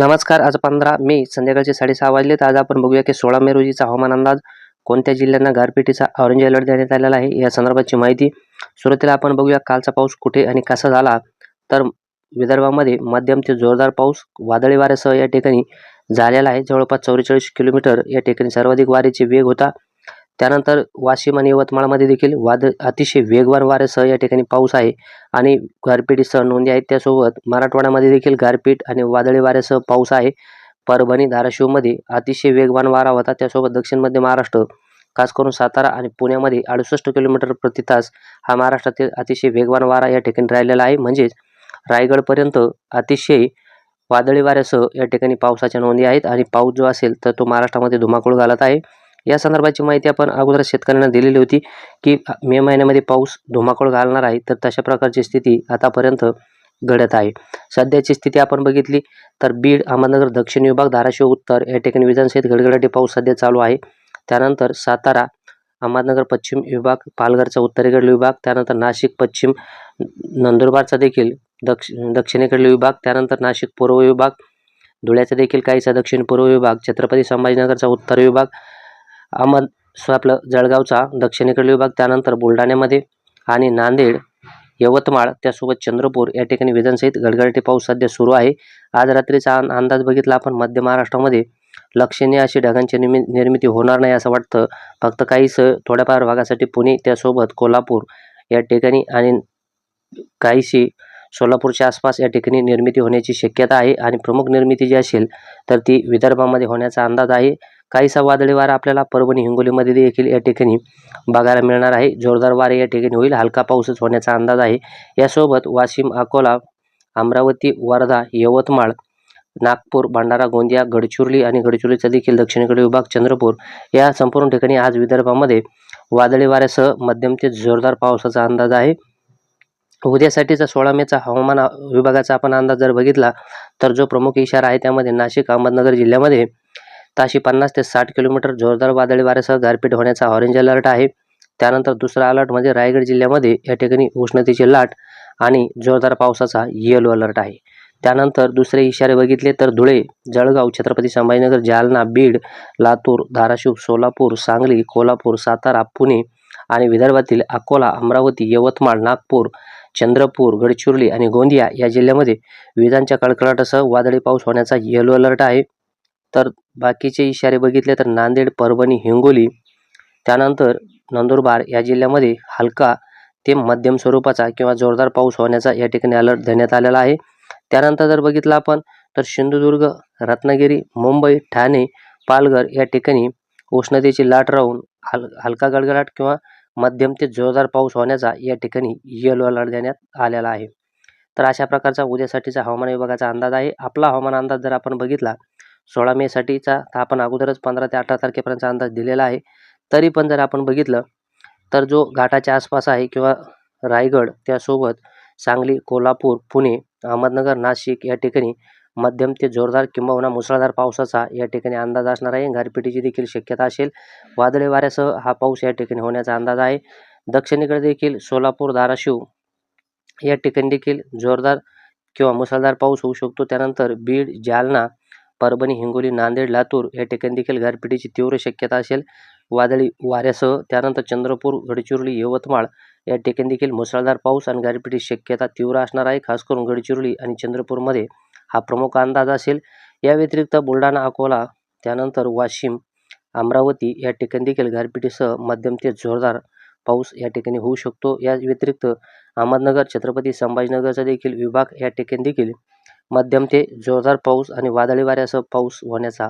नमस्कार आज पंधरा मे संध्याकाळचे साडेसहा वाजलेत आज आपण बघूया की सोळा मे रोजीचा हवामान अंदाज कोणत्या जिल्ह्यांना गारपिटीचा ऑरेंज अलर्ट देण्यात आलेला आहे या संदर्भाची माहिती सुरुवातीला आपण बघूया कालचा पाऊस कुठे आणि कसा झाला. तर विदर्भामध्ये मध्यम ते जोरदार पाऊस वादळी वाऱ्यासह या ठिकाणी झालेला आहे. जवळपास चौवेचाळीस किलोमीटर या ठिकाणी सर्वाधिक वारेचे वेग होता. त्यानंतर वाशिम आणि यवतमाळमध्ये देखील वाद अतिशय वेगवान वाऱ्यासह या ठिकाणी पाऊस आहे. आणि गारपीटीसह नोंदी आहेत. त्यासोबत मराठवाड्यामध्ये देखील गारपीट आणि वादळी वाऱ्यासह पाऊस आहे. परभणी धाराशिवमध्ये अतिशय वेगवान वारा होता. त्यासोबत दक्षिण मध्य महाराष्ट्र खास करून सातारा आणि पुण्यामध्ये अडुसष्ट किलोमीटर प्रति तास हा महाराष्ट्रातील अतिशय वेगवान वारा या ठिकाणी राहिलेला आहे. म्हणजेच रायगडपर्यंत अतिशय वादळी वाऱ्यासह या ठिकाणी पावसाच्या नोंदी आहेत. आणि पाऊस जो असेल तर तो महाराष्ट्रामध्ये धुमाकूळ घालत आहे. या संदर्भाची माहिती आपण अगोदर शेतकऱ्यांना दिलेली होती की मे महिन्यामध्ये पाऊस धुमाकूळ घालणार आहे तर तशा प्रकारची स्थिती आतापर्यंत घडत आहे. सध्याची स्थिती आपण बघितली तर बीड अहमदनगर दक्षिण विभाग धाराशिव उत्तर या ठिकाणी विजांसहित गडगडाटी पाऊस सध्या चालू आहे. त्यानंतर सातारा अहमदनगर पश्चिम विभाग पालघरचा उत्तरेकडील विभाग त्यानंतर नाशिक पश्चिम नंदुरबारचा देखील दक्ष दक्षिणेकडील विभाग त्यानंतर नाशिक पूर्व विभाग धुळ्याचा देखील काहीसा दक्षिण पूर्व विभाग छत्रपती संभाजीनगरचा उत्तर विभाग अहमद आपलं जळगावचा दक्षिणेकडील विभाग त्यानंतर बुलढाण्यामध्ये आणि नांदेड यवतमाळ त्यासोबत चंद्रपूर या ठिकाणी विधानसहित गडगडाटी पाऊस सध्या सुरू आहे. आज रात्रीचा अंदाज बघितला आपण मध्य महाराष्ट्रामध्ये लक्षणीय अशी ढगांची निर्मि निर्मिती होणार नाही असं वाटतं. फक्त काहीच थोड्याफार भागासाठी पुणे त्यासोबत कोल्हापूर या ठिकाणी आणि काहीशी सोलापूरच्या आसपास या ठिकाणी निर्मिती होण्याची शक्यता आहे. आणि प्रमुख निर्मिती जी असेल तर ती विदर्भामध्ये होण्याचा अंदाज आहे. काहीसा वादळी वारा आपल्याला परभणी हिंगोलीमध्ये देखील या ठिकाणी बघायला मिळणार आहे. जोरदार वारे या ठिकाणी होईल. हलका पाऊसच होण्याचा अंदाज आहे. यासोबत वाशिम अकोला अमरावती वर्धा यवतमाळ नागपूर भंडारा गोंदिया गडचिरोली आणि गडचिरोलीचा देखील दक्षिणेकडील विभाग चंद्रपूर या संपूर्ण ठिकाणी आज विदर्भामध्ये वादळी वाऱ्यासह मध्यम ते जोरदार पावसाचा अंदाज आहे. उद्यासाठीचा सोळा मेचा हवामान विभागाचा आपण अंदाज जर बघितला तर जो प्रमुख इशारा आहे त्यामध्ये नाशिक अहमदनगर जिल्ह्यामध्ये ताशी पन्नास ते साठ किलोमीटर जोरदार वादळी वाऱ्यासह गारपीट होण्याचा ऑरेंज अलर्ट आहे. त्यानंतर दुसरा अलर्ट म्हणजे रायगड जिल्ह्यामध्ये या ठिकाणी उष्णतेची लाट आणि जोरदार पावसाचा येलो अलर्ट आहे. त्यानंतर दुसरे इशारे बघितले तर धुळे जळगाव छत्रपती संभाजीनगर जालना बीड लातूर धाराशिव सोलापूर सांगली कोल्हापूर सातारा पुणे आणि विदर्भातील अकोला अमरावती यवतमाळ नागपूर चंद्रपूर गडचिरोली आणि गोंदिया या जिल्ह्यामध्ये विजांच्या कडकडाटासह वादळी पाऊस होण्याचा येलो अलर्ट आहे. तर बाकीचे इशारे बघितले तर नांदेड परभणी हिंगोली त्यानंतर नंदुरबार या जिल्ह्यामध्ये हलका ते मध्यम स्वरूपाचा किंवा जोरदार पाऊस होण्याचा या ठिकाणी अलर्ट देण्यात आलेला आहे. त्यानंतर जर बघितलं आपण तर सिंधुदुर्ग रत्नागिरी मुंबई ठाणे पालघर या ठिकाणी उष्णतेची लाट राहून हल हलका गडगडाट किंवा मध्यम ते जोरदार पाऊस होण्याचा या ठिकाणी येलो अलर्ट देण्यात आलेला आहे. तर अशा प्रकारचा उद्यासाठीचा हवामान विभागाचा अंदाज आहे. आपला हवामान अंदाज जर आपण बघितला सोळा मेसाठीचा तर आपण अगोदरच पंधरा ते अठरा तारखेपर्यंतचा अंदाज दिलेला आहे. तरी पण जर आपण बघितलं तर जो घाटाच्या आसपास आहे किंवा रायगड त्यासोबत सांगली कोल्हापूर पुणे अहमदनगर नाशिक या ठिकाणी मध्यम ते जोरदार किंबहुना मुसळधार पावसाचा या ठिकाणी अंदाज असणार आहे. गारपिटीची देखील शक्यता असेल. वादळे वाऱ्यासह हा पाऊस या ठिकाणी होण्याचा अंदाज आहे. दक्षिणेकडे देखील सोलापूर धाराशिव या ठिकाणी देखील जोरदार किंवा मुसळधार पाऊस होऊ शकतो. त्यानंतर बीड जालना परभणी हिंगोली नांदेड लातूर या ठिकाणी देखील गारपिटीची तीव्र शक्यता असेल. वादळी वाऱ्यासह त्यानंतर चंद्रपूर गडचिरोली यवतमाळ या ठिकाणी देखील मुसळधार पाऊस आणि गारपिटीची शक्यता तीव्र असणार आहे. खास करून गडचिरोली आणि चंद्रपूरमध्ये हा प्रमुख अंदाज असेल. या व्यतिरिक्त बुलढाणा अकोला त्यानंतर वाशिम अमरावती या ठिकाणी देखील गारपिटीसह मध्यम ते जोरदार पाऊस या ठिकाणी होऊ शकतो. या व्यतिरिक्त अहमदनगर छत्रपती संभाजीनगरचा देखील विभाग या ठिकाणी देखील मध्यम ते जोरदार पाऊस आणि वादळी वाऱ्यासह पाऊस होण्याचा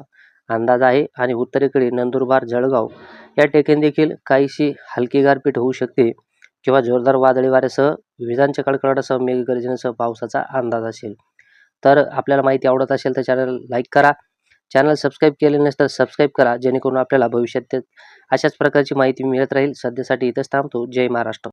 अंदाज आहे. आणि उत्तरेकडे नंदुरबार जळगाव या ठिकाणी देखील काहीशी हलकी गारपीट होऊ शकते किंवा जोरदार वादळी वाऱ्यासह विजांच्या कडकडाटासह मेघगर्जनेसह पावसाचा अंदाज असेल. तर आपल्याला माहिती आवडत असेल तर चॅनल लाईक करा. चॅनल सबस्क्राईब केले नसेल तर सबस्क्राईब करा जेणेकरून आपल्याला भविष्यात ते- अशाच प्रकारची माहिती मिळत राहील. सध्यासाठी इथंच थांबतो. जय महाराष्ट्र.